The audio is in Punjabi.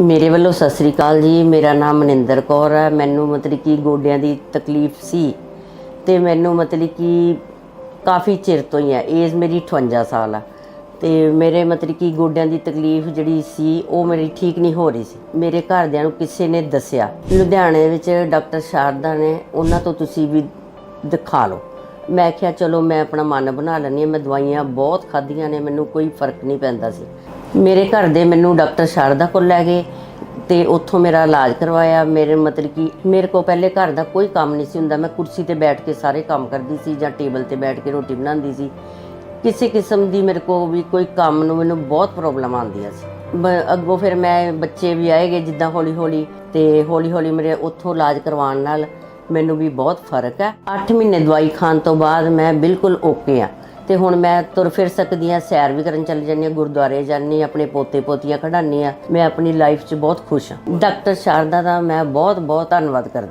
ਮੇਰੇ ਵੱਲੋਂ ਸਤਿ ਸ੍ਰੀ ਅਕਾਲ ਜੀ। ਮੇਰਾ ਨਾਮ ਮਨਿੰਦਰ ਕੌਰ ਹੈ। ਮੈਨੂੰ ਮਤਲਬ ਕਿ ਗੋਡਿਆਂ ਦੀ ਤਕਲੀਫ ਸੀ ਤੇ ਮੈਨੂੰ ਮਤਲਬ ਕਿ ਕਾਫੀ ਚਿਰ ਤੋਂ ਹੀ ਹੈ। ਏਜ ਮੇਰੀ 58 ਸਾਲ ਆ। ਤੇ ਮੇਰੇ ਮਤਲਬ ਕਿ ਗੋਡਿਆਂ ਦੀ ਤਕਲੀਫ ਜਿਹੜੀ ਸੀ, ਉਹ ਮੇਰੀ ਠੀਕ ਨਹੀਂ ਹੋ ਰਹੀ ਸੀ। ਮੇਰੇ ਘਰਦਿਆਂ ਨੂੰ ਕਿਸੇ ਨੇ ਦੱਸਿਆ। ਲੁਧਿਆਣੇ ਵਿੱਚ ਡਾਕਟਰ ਸ਼ਾਰਦਾ ਨੇ, ਉਹਨਾਂ ਤੋਂ ਤੁਸੀਂ ਵੀ ਦਿਖਾ ਲਓ। ਮੈਂ ਕਿਹਾ, ਚਲੋ, ਮੈਂ ਆਪਣਾ ਮਨ ਬਣਾ ਲੈਂਦੀ ਹਾਂ। ਮੈਂ ਦਵਾਈਆਂ ਬਹੁਤ ਖਾਧੀਆਂ ਨੇ। ਮੈਨੂੰ ਕੋਈ ਫ਼ਰਕ ਨਹੀਂ ਪੈਂਦਾ ਸੀ। ਮੇਰੇ ਘਰ ਦੇ ਮੈਨੂੰ ਡਾਕਟਰ ਸ਼ਾਰਦਾ ਕੋਲ ਲੈ ਗਏ ਤੇ ਉੱਥੋਂ ਮੇਰਾ ਇਲਾਜ ਕਰਵਾਇਆ। ਮੇਰੇ ਮਤਲਬ ਕਿ ਮੇਰੇ ਕੋ ਪਹਿਲੇ ਘਰ ਦਾ ਕੋਈ ਕੰਮ ਨਹੀਂ ਸੀ ਹੁੰਦਾ। ਮੈਂ ਕੁਰਸੀ ਤੇ ਬੈਠ ਕੇ ਸਾਰੇ ਕੰਮ ਕਰਦੀ ਸੀ ਜਾਂ ਟੇਬਲ ਤੇ ਬੈਠ ਕੇ ਰੋਟੀ ਬਣਾਉਂਦੀ ਸੀ। ਕਿਸੇ ਕਿਸਮ ਦੀ ਮੇਰੇ ਕੋ ਵੀ ਕੋਈ ਕੰਮ ਨੂੰ ਮੈਨੂੰ ਬਹੁਤ ਪ੍ਰੋਬਲਮ ਆਉਂਦੀਆਂ ਸੀ। ਬ- ਅੱਗੋਂ ਫਿਰ ਮੈਂ ਬੱਚੇ ਵੀ ਆਏਗੇ ਜਿੱਦਾਂ ਹੌਲੀ ਹੌਲੀ ਤੇ ਹੌਲੀ ਹੌਲੀ ਮੇਰੇ ਉੱਥੋਂ ਇਲਾਜ ਕਰਵਾਉਣ ਨਾਲ ਮੈਨੂੰ ਵੀ ਬਹੁਤ ਫ਼ਰਕ ਹੈ। 8 ਮਹੀਨੇ ਦਵਾਈ ਖਾਣ ਤੋਂ ਬਾਅਦ ਮੈਂ ਬਿਲਕੁਲ ਓਕੇ ਆ ਤੇ ਹੁਣ ਮੈਂ ਤੁਰ ਫਿਰ ਸਕਦੀ ਹਾਂ, ਸੈਰ ਵੀ ਕਰਨ ਚੱਲ ਜਾਂਦੀ ਹਾਂ, ਗੁਰਦੁਆਰੇ ਜਾਂਦੀ ਹਾਂ, ਆਪਣੇ ਪੋਤੇ ਪੋਤੀਆਂ ਖੜਾਉਂਦੀ ਹਾਂ। ਮੈਂ ਆਪਣੀ ਲਾਈਫ 'ਚ ਬਹੁਤ ਖੁਸ਼ ਹਾਂ। ਡਾਕਟਰ ਸ਼ਾਰਦਾ ਦਾ ਮੈਂ ਬਹੁਤ ਬਹੁਤ ਧੰਨਵਾਦ ਕਰਦੀ